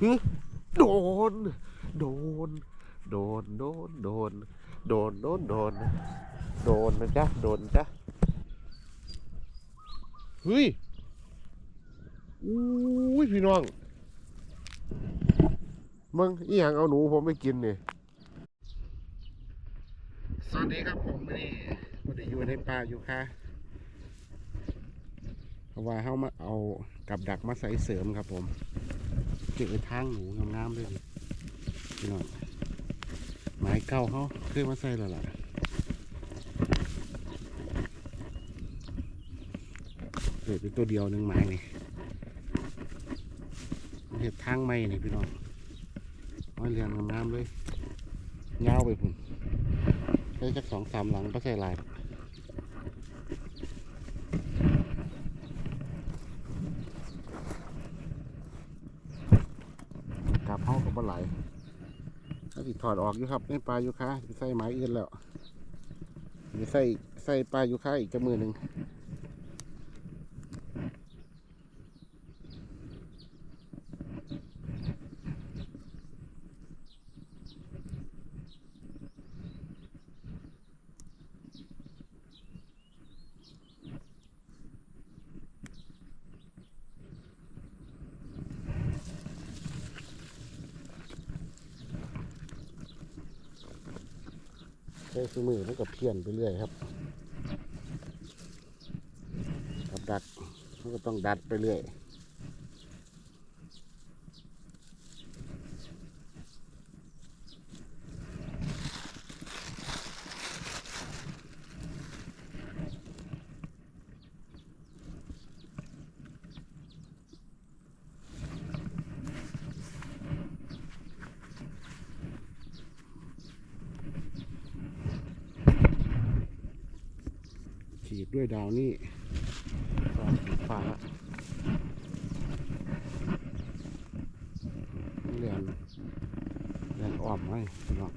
ฮึโดน โดน โดน โดน โดน โดน โดน โดน โดนนะจ๊ะ โดนจ๊ะเฮ้ยอุ้ยพี่น้อง มึงอีหยังเอาหนูผมไปกินเนี่สวัสดีครับผมนี่ผมได้อยู่ในป่าอยู่ค่ะเพราะว่าเขามาเอากับดักมาใส่เสริมครับผม เจอทางหนูงามๆเลยพี่น้องไม้เก่าเขาเคยมาใส่แล้วล่ะเกิดเป็นตัวเดียวหนึ่งไม้นี่เห็ดทางไม้นี่พี่น้องไม้เรียงงามๆเลยยาวไปพุ่นใช้จักสองสามหลังก็ใส่ลาย กลับไหลถ้าสิถอดออกอยู่ครับในปลาอยู่ค้าใส่ไม้อื่นแล้วใส่ใส่ปลาอยู่ค้าอีกจะมือหนึ่ง ใส่สมือมันก็เพี้ยนไปเรื่อยครับกับดัดมันก็ต้องดัดไปเรื่อย ฉีกด้วยดาวนี่ฟ้าเรียนเรียนอ้อมไว้พี่น้อง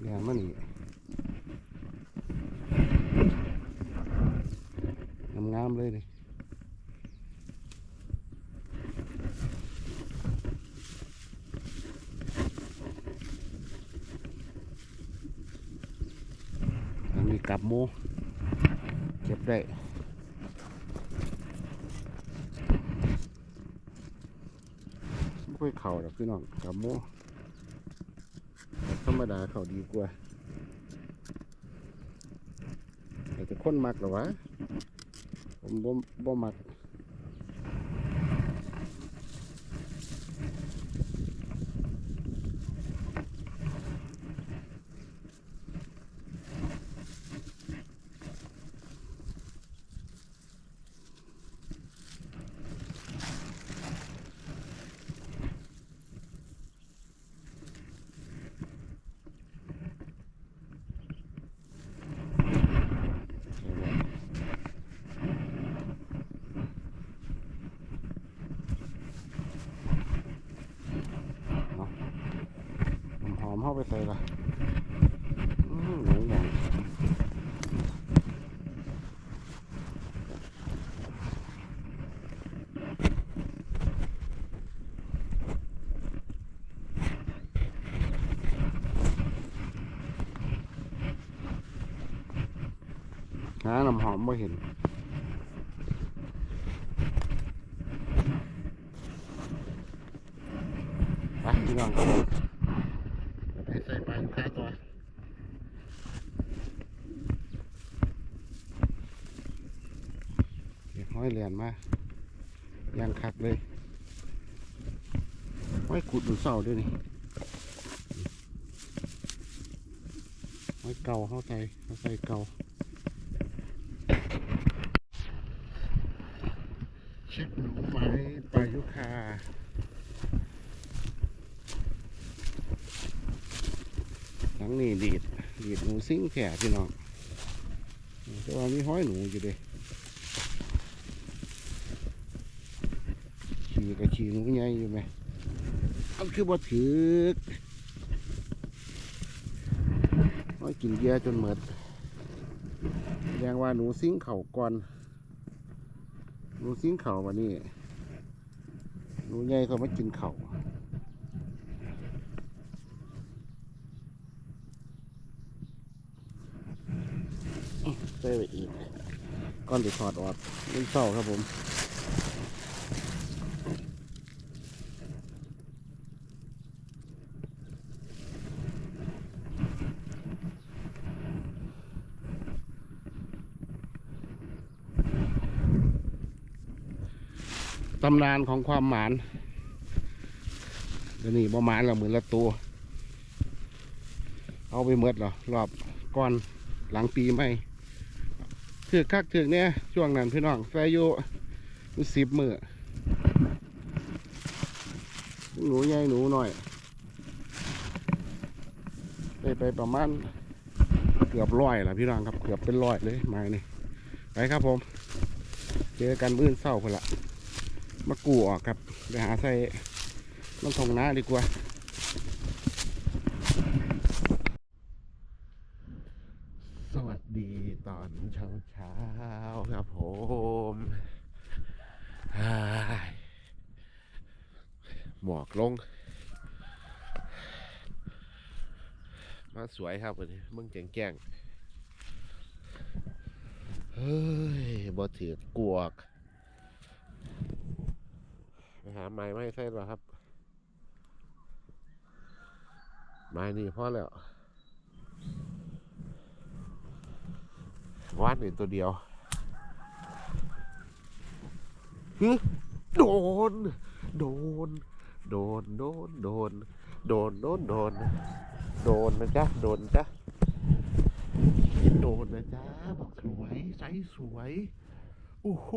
เรียนมานี่งามๆเลยนี่ กับโมเก็บได้ไม่ค่อยเข่าหรอกพี่น้องกับโมธรรมดาเข่าดีกว่าแต่จะคนมักหรอวะผมบ่บ่มัก น้ำหอ มเข้าไปใส่ละหอหนูใหญ่หาน้ำหอมไม่เห็น ไปพี่น้องครับผมไปใส่ปลาอยู่ค่าตัวเก็บ ห้อยเหรียญมายังคักเลยห้ขุดดูเสาด้วยนี่ห้เก่าเข้าใส่เข้าใส่เก่าเช็คหนูไหมปลายุคาหลังนี่ดีดดีดหนูซิ่งแข่พี่น้องแต่ว่ามีห้อยหนูอยู่เด้ีกับขี่หนูใหญ่อยู่ไหมอันคือบ่ถือกห้อยกินเยร์จนหมดแดงว่าหนูซิ่งเข่าก่อน หนูซิ้งเข่าวันนี้ หนูใหญ่เขามากินเข่าวใส่ไปอีกก้อนเดี๋ยวถอดออกนี่เศร้าครับผม ตำนานของความหมานเดี๋ยวนี้ประมาณละหมื่นละตัว เอาไปเมดเหรอรอบก่อนหลังปีใหม่ถือคักถือเนี่ยช่วงนั้นพี่น้องใส่อยู่สิบมือหนูใหญ่หนูหน่อยได้ไปประมาณเกือบร้อยละพี่น้องครับเกือบเป็นร้อยเลยไม้นี่ไปครับผม เจอกันมื้อเศร้าคนละ มากูออกครับไปหาใส่น้ำทงน้าดีกว่าสวัสดีตอนเช้าเช้าครับผมหมอกลง มาสวยครับวันนี้มึงแก่งแก่งๆเฮ้ยบ่ถือกวก ไปหาไม้ไม่ใช่หรอครับ ไม้นี่พอแล้ววาดนี่ตัวเดียวฮึโดน โดน โดน โดน โดน โดน โดน โดน โดนนะจ๊ะ โดนจ๊ะ โดนนะจ๊ะ บอกสวยไซส์สวย โอ้โห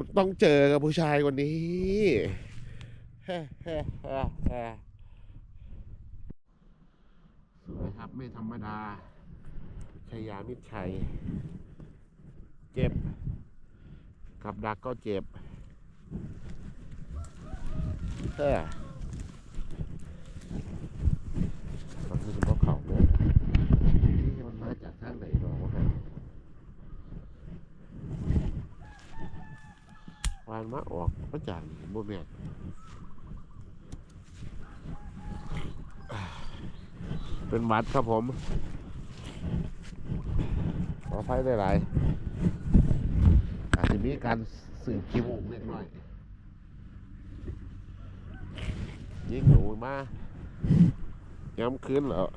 มันต้องเจอกับผู้ชายคนนี้สวยครับไม่ธรรมดาชยามิตรชัย เจ็บ กับดักก็เจ็บเฮ้อมันคือพวกเขาเนี่ยมันมาจากทางไหนหรอ วานมาออกพระจันทร์บ่แม่นเป็นวัดครับผม ขอไฟได้หลายอาจจะมีการสืบคิวเล็กน้อย ยิงหนูมาย้ำคืนแล้ว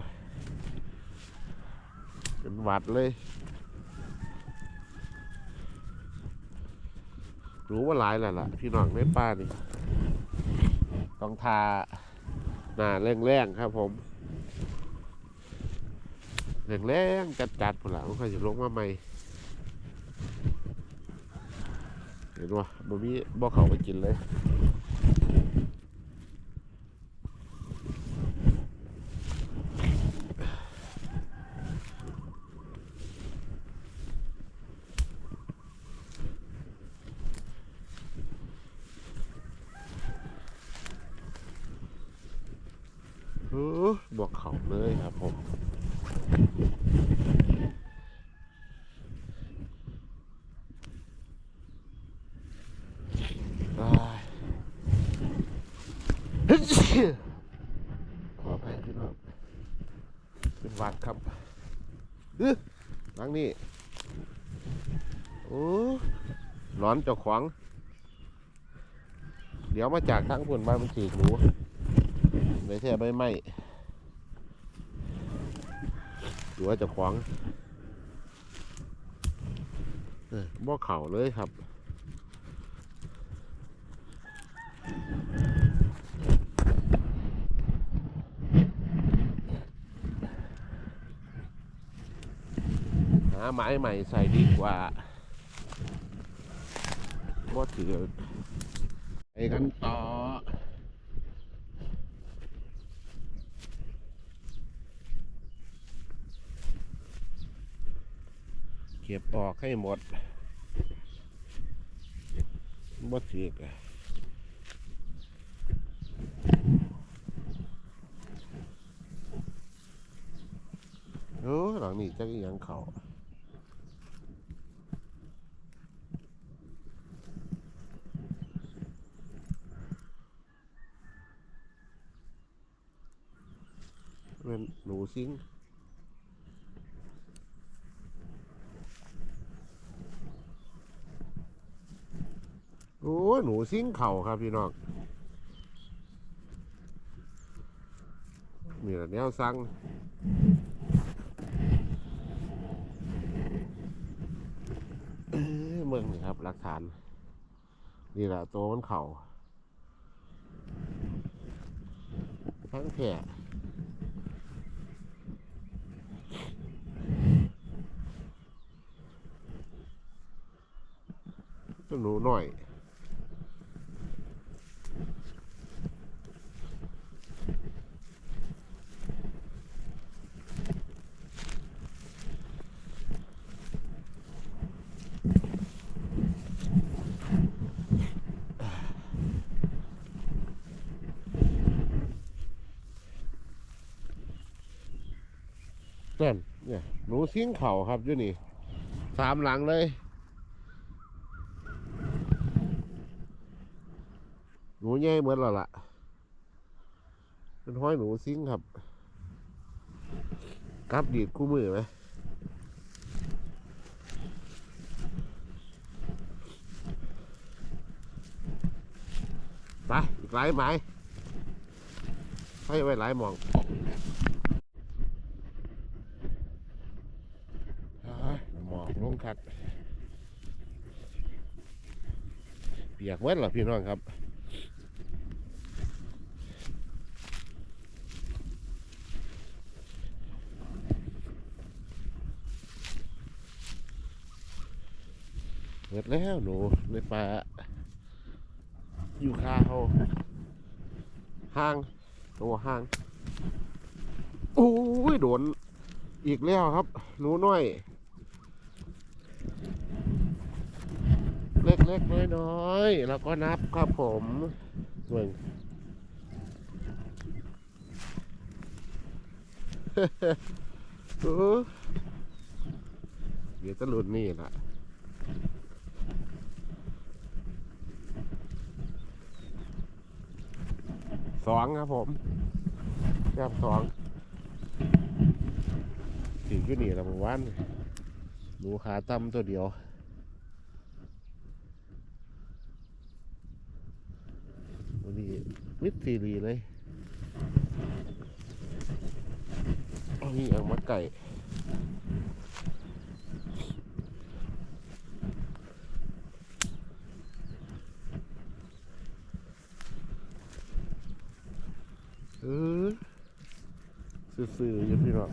เป็นวัดเลย รู้ว่าหลายแล้วล่ะ พี่น้องในป่านี่ต้องทาหน้าแรงๆครับผมแรงๆจัดๆพุ่นละมันค่อยจะลงมาใหม่เห็นว่าบ่มีบ่เขาไปกินเลย เออบอกเขาเลยครับผม อ้าย ขออภัยพี่น้องเป็นวัดครับเออหลังนี่โอ้ร้อนเจ้าขวางเดี๋ยวมาจากทั้งพุ่นบ้านมันจีกหนูใบแท่ใบไม้หรือว่าจะขวางเออบ่เข่าเลยครับาไม้ใหม่ใส่ดีกว่าบ่ถือไปกันต่อเก็บออกให้หมดบ่ถือกอะโอ้หลังนี้จักอหยังเข่า มันหนู ซิงโอ้หนูซิงเข่าครับพี่น้องนี่แหละแนวสั่งเอ้ยเมืองนี่ครับหลักฐาน นี่แหละตัวมันเข่าทั้งแผ่ หนูหน่อยนั่นเนี่ยหนูซิ้งเข่าครับอยู่นี่สามหลังเลย หนู ใหญ่เหมือนและล่ะ เป็นห้อยหนูซิ้งครับกลับดีดคู่มือไหมไปอีกหลายไม้ให้ไว้หลายมองอ้ายหมอกลงคักเปียกเวดเหรอพี่น้องครับ เบิดแล้วหนูในป่าอยู่คาเขาห้างตัวห้างโอ้ยโดนอีกแล้วครับ หนูน้อย เล็กๆน้อยๆแล้วก็นับครับผมเมืองเดี๋ยวจะหลุดนี่ละ สองครับผมแก้มสองถึงที่นี่ละเมื่อวานหนูขาตั้มตัวเดียววันนี้มิดซีรีเลยอานี่อ่ามาไก่ เออซื่อๆอยู่พี่น้อง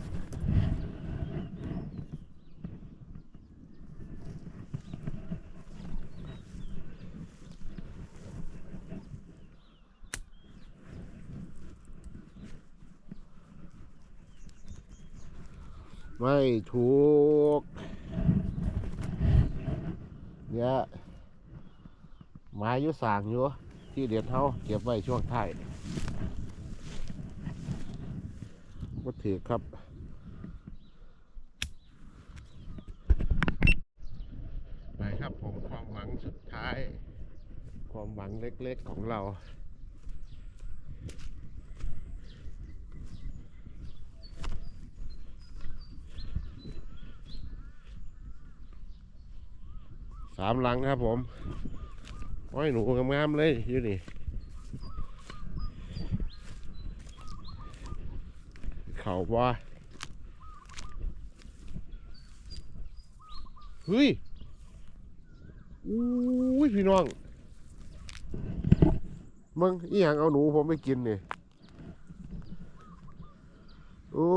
ไม่ถูก เนี่ยไมาอยู่สางอยู่ ที่เด็ดเฮาเก็บไว้ช่วงท้ายก็ถือครับไปครับผมความหวังสุดท้าย ความหวังเล็กๆของเรา สามหลังครับผมโอ้ยหนูงามๆเลยอยู่นี่เขาว่าเฮ้ยอุ้ยพี่น้องมึงอีหยังเอาหนูผมไปกินเนี่โอ้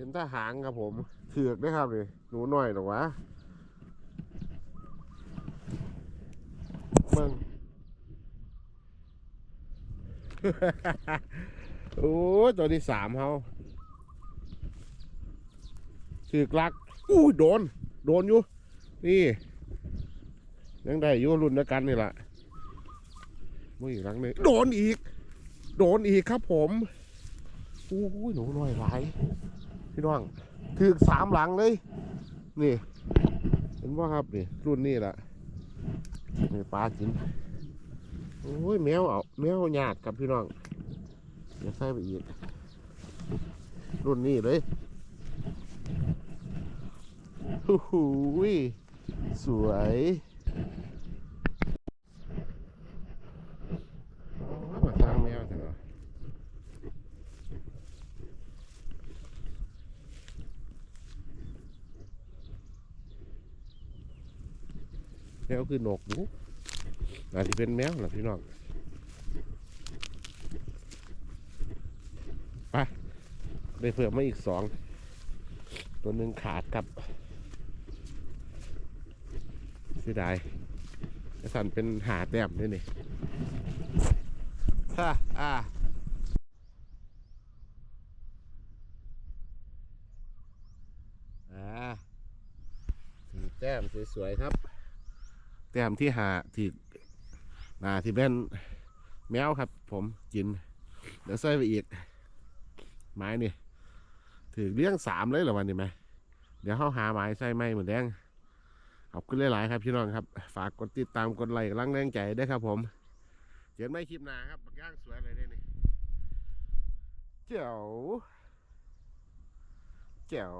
เห็นแตาหางครับผมเถือกได้ครับนี่หนูหน้อยหรอวะมึงโอ้ตัวที่สามเขาถือกลักอู้ยโดน โดนอยู่ นี่ ยังได้อยู่รุ่นเดียวกันนี่แหละมื่ออีกครั้งหนึงโดนอีก โดนอีกครับผมอู้หนูน้อยหลาย พี่น้องถือสามหลังเลย นี่ เห็นว่าครับนี่รุ่นนี้แหละนี่ปลากินโอ้ยแมวเอาแมวหยาดกับพี่น้องเดี๋ยวใส่ไปอีกรุ่นนี้เลยฮู้หูยสวยอ๋อมาทางแมวจังเหรอ แมวคือนกอยู่อาจจะเป็นแมวเหรอพี่น้องไปได้เพิ่มมาอีกสอง ตัวหนึ่งขาดครับเสียดายสันเป็นหาแต้มด้วยนี่ฮ่าอ่าอ่าแต้มสวย ๆ ครับ แต้มที่หาที่นาที่เป็นแมวครับ ผมกิน เดี๋ยวใส่ไปอีก ไม้นี่ถือเลี้ยงสามเลยเหรอวันนี้ไหมเดี๋ยวเขาหาไม้ใส่ไม้เหมือนแดงขอบคุณหลาย ๆ ครับพี่น้องครับ ฝากกดติดตามกดไลค์กำลังแรงใจด้วยครับ ผมเจอกันไม่คลิปหน้าครับบักย่างสวยเลยได้นี่เจ๋วเจ๋ว